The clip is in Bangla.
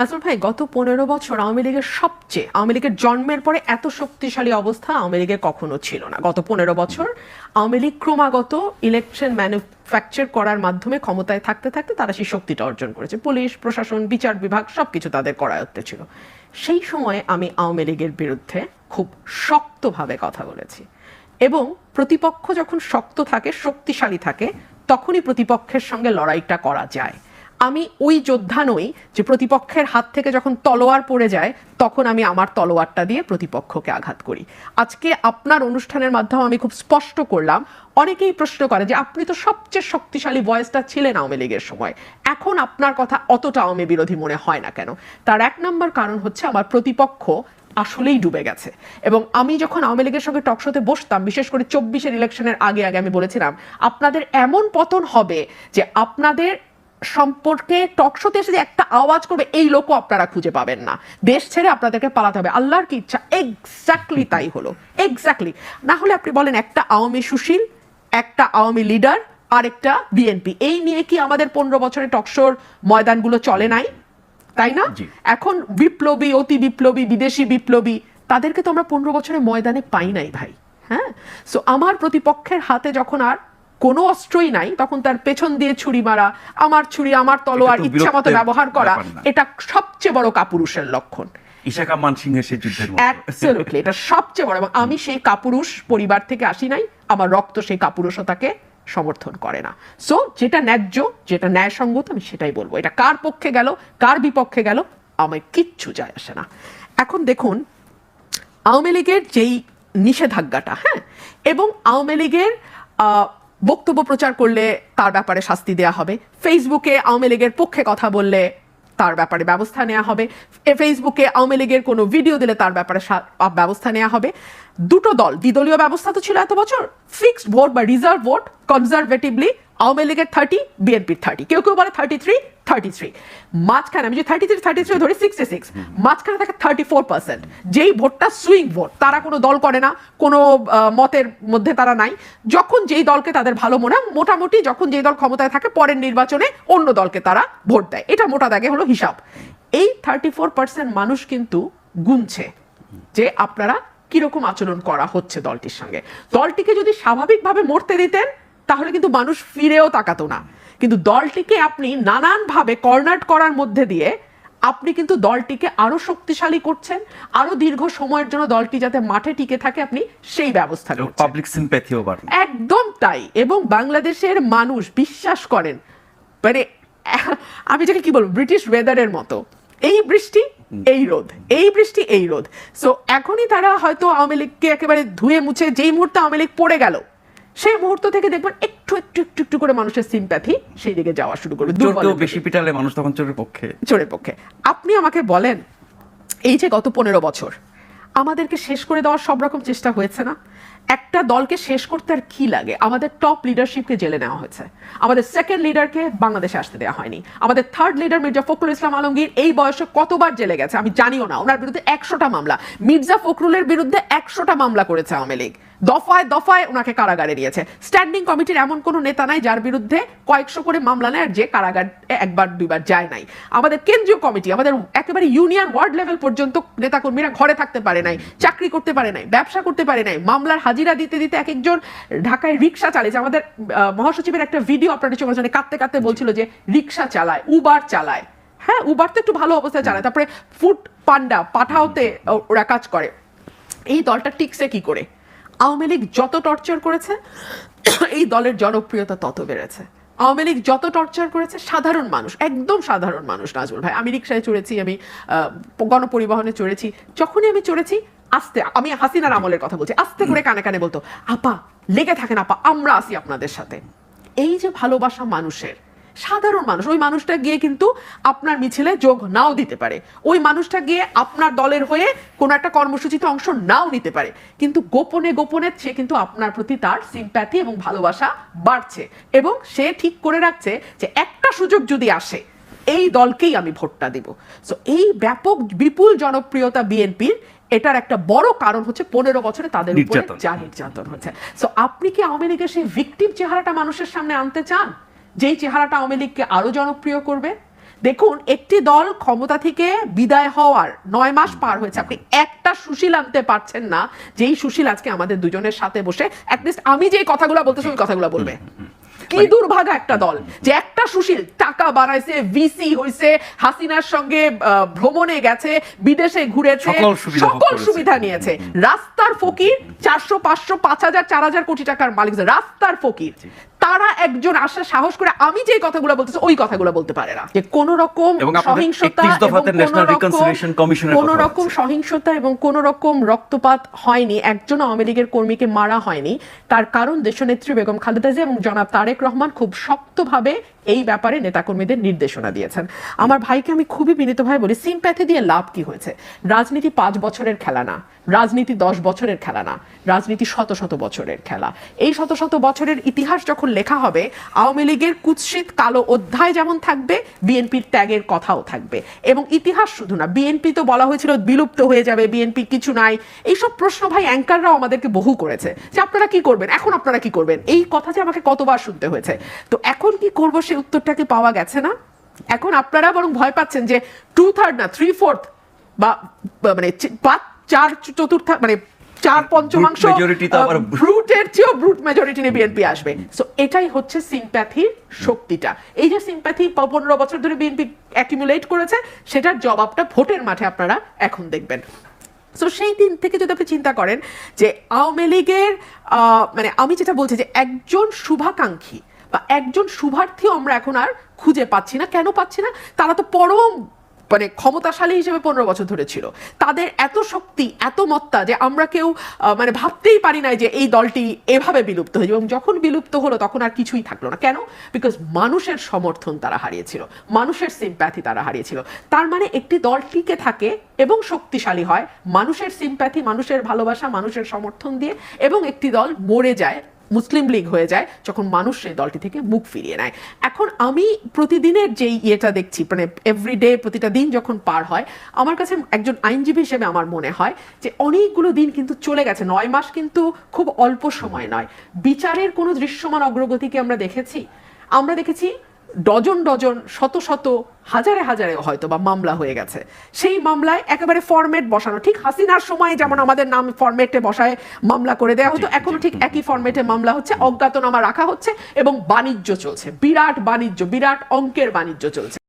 নাসর ভাই, গত পনেরো বছর আওয়ামী লীগের সবচেয়ে, আওয়ামী লীগের জন্মের পরে এত শক্তিশালী অবস্থা আওয়ামী লীগের কখনো ছিল না। গত পনেরো বছর আওয়ামী লীগ ক্রমাগত ইলেকশন ম্যানুফ্যাকচার করার মাধ্যমে ক্ষমতায় থাকতে থাকতে তারা সেই শক্তিটা অর্জন করেছে। পুলিশ, প্রশাসন, বিচার বিভাগ, সবকিছু তাদের করায়ত্তে ছিল। সেই সময়ে আমি আওয়ামী লীগের বিরুদ্ধে খুব শক্তভাবে কথা বলেছি এবং প্রতিপক্ষ যখন শক্ত থাকে, শক্তিশালী থাকে, তখনই প্রতিপক্ষের সঙ্গে লড়াইটা করা যায়। আমি ওই যোদ্ধা নই যে প্রতিপক্ষের হাত থেকে যখন তলোয়ার পড়ে যায়, তখন আমি আমার তলোয়ারটা দিয়ে প্রতিপক্ষকে আঘাত করি। আজকে আপনার অনুষ্ঠানের মাধ্যমে আমি খুব স্পষ্ট করলাম, অনেকেই প্রশ্ন করে যে আপনি তো সবচেয়ে শক্তিশালী ভয়েসটা ছিলেন আওয়ামী লীগের সময়। এখন আপনার কথা অতটা আওয়ামী বিরোধী মনে হয় না কেন? তার এক নম্বর কারণ হচ্ছে আমার প্রতিপক্ষ আসলেই ডুবে গেছে। এবং আমি যখন আওয়ামী লীগের সঙ্গে টকশোতে বসতাম, বিশেষ করে চব্বিশের ইলেকশনের আগে আগে আমি বলেছিলাম, আপনাদের এমন পতন হবে যে আপনাদের সম্পর্কে টকশোতে এসে যে একটা আওয়াজ করবে এই লোকও আপনারা খুঁজে পাবেন না। দেশ ছেড়ে আপনাদেরকে পালাতে হবে। আল্লাহর কি ইচ্ছা? এক্স্যাক্টলি তাই হলো। এক্স্যাক্টলি না হলে আপনি বলেন একটা আওয়ামী সুশীল একটা আওয়ামী লিডার আর একটা বিএনপি এই নিয়ে কি আমাদের পনেরো বছরে টকশোর ময়দানগুলো চলে নাই? তাই না? এখন বিপ্লবী অতি বিপ্লবী বিদেশি বিপ্লবী তাদেরকে তো আমরা পনেরো বছরের ময়দানে পাই নাই ভাই। হ্যাঁ? সো আমার প্রতিপক্ষের হাতে যখন আর কোনো অস্ত্রই নাই তখন তার পেছন দিয়ে ছুরি মারা আমার ছুরি আমার তলোয়ার ইচ্ছা মতো ব্যবহার করা এটা সবচেয়ে বড় কাপুরুষের লক্ষণ। ইশাকা মানসিংহের সেই যুদ্ধের অ্যাবসলিউটলি এটা সবচেয়ে বড় এবং আমি সেই কাপুরুষ পরিবার থেকে আসি নাই আমার রক্ত সেই কাপুরুষতাকে সমর্থন করে না। সো যেটা ন্যায্য যেটা ন্যায়সঙ্গত আমি সেটাই বলব। এটা কার পক্ষে গেল কার বিপক্ষে গেল আমার কিচ্ছু যায় আসে না। এখন দেখুন আওয়ামী লীগের যেই নিষেধাজ্ঞাটা হ্যাঁ এবং আওয়ামী লীগের আহ, বক্তব্য প্রচার করলে তার ব্যাপারে শাস্তি দেওয়া হবে। ফেসবুকে আওয়ামী লীগের পক্ষে কথা বললে তার ব্যাপারে ব্যবস্থা নেওয়া হবে। ফেসবুকে আওয়ামী লীগের কোনো ভিডিও দিলে তার ব্যাপারে ব্যবস্থা নেওয়া হবে। দুটো দল, দ্বিদলীয় ব্যবস্থা তো ছিল এত বছর। ফিক্সড ভোট বা রিজার্ভ ভোট কনজারভেটিভলি আওয়ামী লীগের থার্টি বিএনপির থার্টি কেউ কেউ বলে থার্টি থ্রি থার্টি থ্রি মাঝখানে আমি যদি থার্টি থ্রি থার্টি থ্রি ধরি সিক্সটি সিক্স মাঝখানে থাকে থার্টি ফোর পার্সেন্ট যেই ভোটটা সুইং ভোট তারা কোনো দল করে না, কোনো মতের মধ্যে তারা নাই। যখন যেই দলকে তাদের ভালো মনে মোটামুটি যখন যেই দল ক্ষমতায় থাকে, পরের নির্বাচনে অন্য দলকে তারা ভোট দেয়। এটা মোটা দাগে হলো হিসাব। এই থার্টি ফোর পার্সেন্ট মানুষ কিন্তু গুনছে যে আপনারা কীরকম আচরণ করা হচ্ছে দলটির সঙ্গে। দলটিকে যদি স্বাভাবিকভাবে মরতে দিতেন তাহলে কিন্তু মানুষ ফিরেও তাকাতো না। কিন্তু দলটিকে আপনি নানানভাবে কর্নার করার মধ্যে দিয়ে আপনি কিন্তু দলটিকে আরও শক্তিশালী করছেন আরও দীর্ঘ সময়ের জন্য দলটি যাতে মাঠে টিকে থাকে আপনি সেই ব্যবস্থা পাবলিক সিম্প্যাথিও একদম তাই। এবং বাংলাদেশের মানুষ বিশ্বাস করেন মানে আমি যাকে কি বলব ব্রিটিশ ওয়েদারের মতো। এই বৃষ্টি এই রোদ। এই বৃষ্টি এই রোদ। সো এখনই তারা হয়তো আওয়ামী লীগকে একেবারে ধুয়ে মুছে যেই মুহূর্তে আওয়ামী লীগ পড়ে গেল সেই মুহূর্ত থেকে দেখবেন একটু একটু একটু একটু করে মানুষের সিম্প্যাথি সেই দিকে যাওয়া শুরু করবে বেশি পিটালে মানুষ তখন চোরের পক্ষে। চোরের পক্ষে। আপনি আমাকে বলেন এই যে গত পনেরো বছর আমাদেরকে শেষ করে দেওয়ার সব রকম চেষ্টা হয়েছে না? একটা দলকে শেষ করতে আর কি লাগে? আমাদের টপ লিডারশিপকে জেলে নেওয়া হয়েছে। আমাদের সেকেন্ড লিডারকে বাংলাদেশে আসতে দেওয়া হয়নি। আমাদের থার্ড লিডার মির্জা ফখরুল ইসলাম আলমগীর এই বয়সে কতবার জেলে গেছে? আমি জানিও না। ওনার বিরুদ্ধে একশোটা মামলা। মির্জা ফখরুলের বিরুদ্ধে একশোটা মামলা করেছে আওয়ামী লীগ। দফায় দফায় ওনাকে কারাগারে নিয়েছে। স্ট্যান্ডিং কমিটির এমন কোনো নেতা নাই যার বিরুদ্ধে কয়েকশো করে মামলা নেয় যে কারাগার একবার দুইবার যায় নাই। আমাদের কেন্দ্রীয় কমিটি আমাদের একেবারে ইউনিয়ন ওয়ার্ড লেভেল পর্যন্ত নেতাকর্মীরা ঘরে থাকতে পারে নাই, চাকরি করতে পারে নাই, ব্যবসা করতে পারে নাই, মামলার হাজিরা দিতে দিতে এক একজন ঢাকায় রিক্সা চালিয়েছে আমাদের মহাসচিবের একটা ভিডিও আপনাদের চোখের সামনে কাঁদতে কাঁদতে বলছিল যে রিক্সা চালায়, উবার চালায়। হ্যাঁ উবার তো একটু ভালো অবস্থায় চালায়। তারপরে ফুড পান্ডা, পাঠাওতে ওরা কাজ করে। এই দলটা টিকছে কি করে? আওয়ামী লীগ যত টর্চার করেছে, এই দলের জনপ্রিয়তা তত বেড়েছে। আওয়ামী লীগ যত টর্চার করেছে, সাধারণ মানুষ, একদম সাধারণ মানুষ, নাজমুল ভাই, আমি রিক্সায় চড়েছি, আমি গণপরিবহনে চড়েছি। যখনই আমি চড়েছি আস্তে, আমি হাসিনার আমলের কথা বলছি, আস্তে করে কানে কানে বলতো, আপা, লেগে থাকেন আপা, আমরা আসি আপনাদের সাথে। এই যে ভালোবাসা মানুষের, সাধারণ মানুষ, ওই মানুষটা গিয়ে কিন্তু আপনার মিছিলে যোগ নাও দিতে পারে। ওই মানুষটা গিয়ে আপনার দলের হয়ে কোনো একটা কর্মসূচিতে অংশ নাও নিতে পারে। কিন্তু গোপনে গোপনে সে কিন্তু আপনার প্রতি তার সিম্প্যাথি এবং ভালোবাসা বাড়ছে এবং সে ঠিক করে রাখছে যে একটা সুযোগ যদি আসে, এই দলকেই আমি ভোটটা দিব। সো এই ব্যাপক, বিপুল জনপ্রিয়তা বিএনপির এটার একটা বড় কারণ হচ্ছে পনেরো বছরে তাদের উপরে। যা নির্যাতন হচ্ছে। সো আপনি কি আওয়ামী লীগের সেই ভিকটিম চেহারাটা মানুষের সামনে আনতে চান? যেই চেহারাটা আওয়ামী লীগকে আরও জনপ্রিয় করবে? দেখুন একটি দল ক্ষমতা থেকে বিদায় হওয়ার নয় মাস পার হয়েছে। আপনি একটা সুশীল আনতে পারছেন না যেই সুশীল আজকে আমাদের দুজনের সাথে বসে অ্যাটলিস্ট আমি যে কথাগুলো বলতেছি ওই কথাগুলো বলবে। কি মানে দুর্ভাগা একটা দল যে একটা সুশীল টাকা বাড়াইছে ভিসি হইছে হাসিনার সঙ্গে আহ, ভ্রমণে গেছে বিদেশে ঘুরেছে সকল। সুবিধা নিয়েছে। রাস্তার ফকির চারশো পাঁচশো পাঁচ হাজার চার হাজার কোটি টাকার মালিক রাস্তার ফকির। তারা একজন আসা সাহস করে আমি যে কথাগুলো বলতেছি ওই কথাগুলো বলতে পারে না। যে কোন রকম সহিংসতা 31 দফাতে এবং National কোনো রকম-। সহিংসতা এবং কোন রকম রক্তপাত হয়নি। একজন আওয়ামী লীগের কর্মীকে মারা হয়নি। তার কারণ দেশনেত্রী বেগম খালেদা জিয়া এবং জনাব তারেক রহমান খুব শক্তভাবে এই ব্যাপারে নেতাকর্মীদের নির্দেশনা দিয়েছেন। আমার ভাইকে আমি খুবই বিনীতভাবে বলি, সিম্প্যাথি দিয়ে লাভ কি হয়েছে? রাজনীতি পাঁচ বছরের খেলা না, রাজনীতি দশ বছরের খেলা না, রাজনীতি শত শত বছরের খেলা। এই শত শত বছরের ইতিহাস যখন লেখা হবে, আওয়ামী লীগের কুৎসিত কালো অধ্যায় যেমন থাকবে, বিএনপির ত্যাগের কথাও থাকবে। এবং ইতিহাস শুধু না, বিএনপি তো বলা হয়েছিল বিলুপ্ত হয়ে যাবে, বিএনপি কিছু নাই। এইসব প্রশ্ন ভাই অ্যাঙ্কাররাও আমাদেরকে বহু করেছে যে আপনারা কি করবেন? এখন আপনারা কি করবেন? এই কথা যে আমাকে কতবার শুনতে হয়েছে। তো এখন কি করব সেই উত্তরটাকে পাওয়া গেছে না? এখন আপনারা বরং ভয় পাচ্ছেন যে টু থার্ড না থ্রি ফোর্থ বা মানে পাঁচ চার চতুর্থ মানে চার পঞ্চমাংশ ব্রুটের চেয়েও ব্রুট মেজরিটি নিয়ে বিএনপি আসবে। সো এটাই হচ্ছে সিম্প্যাথির শক্তিটা। এই যে সিম্প্যাথি পনেরো বছর ধরে বিএনপি অ্যাকিমুলেট করেছে সেটার জবাবটা ভোটের মাঠে আপনারা এখন দেখবেন। সো সেই দিন থেকে যদি আপনি চিন্তা করেন যে আওয়ামী লীগের আহ, মানে আমি যেটা বলছি যে একজন শুভাকাঙ্ক্ষী বা একজন শুভার্থীও আমরা এখন আর খুঁজে পাচ্ছি না। কেন পাচ্ছি না? তারা তো পরম মানে ক্ষমতাশালী হিসেবে পনেরো বছর ধরে ছিল। তাদের এত শক্তি, এত মত্তা যে আমরা কেউ মানে ভাবতেই পারি না যে এই দলটি এভাবে বিলুপ্ত হয়ে এবং যখন বিলুপ্ত হলো তখন আর কিছুই থাকল না। কেন? বিকজ মানুষের সমর্থন তারা হারিয়েছিল। মানুষের সিম্প্যাথি তারা হারিয়েছিল। তার মানে একটি দল টিকে থাকে এবং শক্তিশালী হয়। মানুষের সিম্প্যাথি মানুষের ভালোবাসা, মানুষের সমর্থন দিয়ে এবং একটি দল মরে যায়। মুসলিম লীগ হয়ে যায় যখন মানুষ সেই দলটি থেকে মুখ ফিরিয়ে নেয়। এখন আমি প্রতিদিনের যেই ইয়েটা দেখছি মানে এভরিডে প্রতিটা দিন যখন পার হয়, আমার কাছে একজন আইনজীবী হিসেবে আমার মনে হয় যে অনেকগুলো দিন কিন্তু চলে গেছে, নয় মাস কিন্তু খুব অল্প সময় নয়। বিচারের কোনো দৃশ্যমান অগ্রগতিকে আমরা দেখেছি? আমরা দেখেছি ডজন ডজন শত শত হাজারে হাজারে হয়তো বা মামলা হয়ে গেছে। সেই মামলায় একেবারে ফরম্যাট বসানো। ঠিক হাসিনার সময় যেমন আমাদের নাম ফরম্যাটে বসায় মামলা করে দেওয়া হতো এখন ঠিক একই ফরম্যাটে মামলা হচ্ছে অজ্ঞাতনামা রাখা হচ্ছে এবং বাণিজ্য চলছে। বিরাট বাণিজ্য বিরাট অঙ্কের বাণিজ্য চলছে।